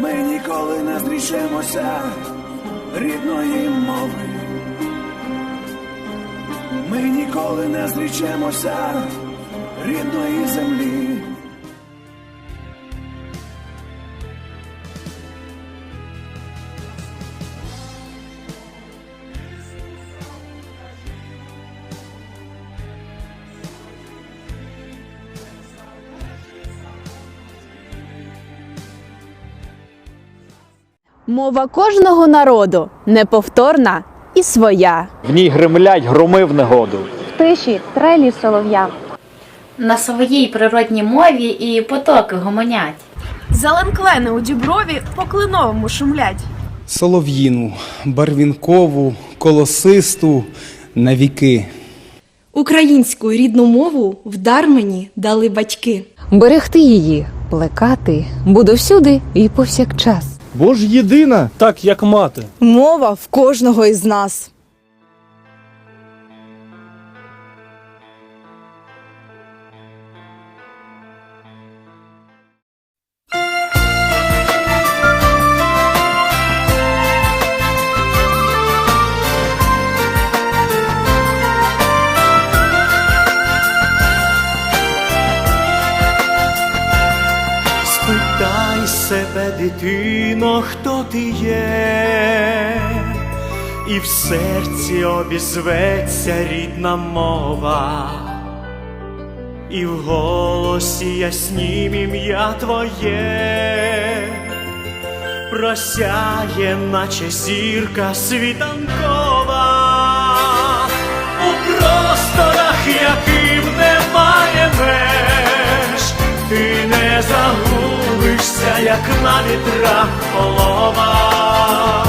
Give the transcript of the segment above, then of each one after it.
ми ніколи не зрішимося рідної мови, ми ніколи не зрічемося рідної землі. Мова кожного народу неповторна і своя. В ній гремлять громи в негоду. в тиші трелі солов'я. на своїй природній мові і потоки гомонять. Зеленклени у діброві по клиновому шумлять. солов'їну, барвінкову, колосисту на віки. Українську рідну мову вдар мені дали батьки. Берегти її, плекати буду всюди і повсякчас. Бо ж єдина, так як мати. Мова в кожного із нас. Себе, дитино, хто ти є, і в серці обізветься рідна мова, і в голосі яснім ім'я твоє, просяє, наче зірка світанкова, у просторах, яким немає меж, ти не загубишся, як на вітрах полова,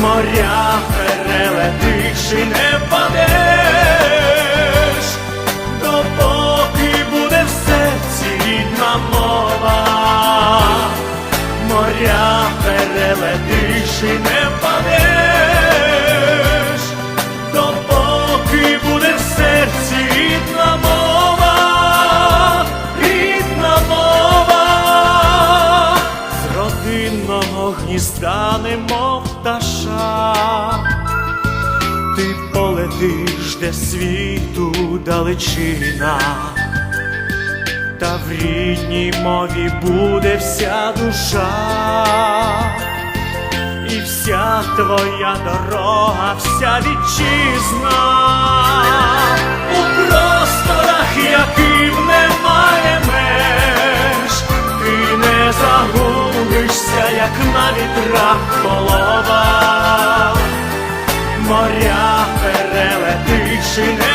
моря перелетиш і не впадеш, допоки буде в серці рідна мова, моря перелетиш і не впадеш, пташа, ти полетиш, де світу далечина. Та в рідній мові буде вся душа, і вся твоя дорога, вся вітчизна, у просторах, яким немає меж, ти не загубишся, як на вітрах полова, моря перелетиш і не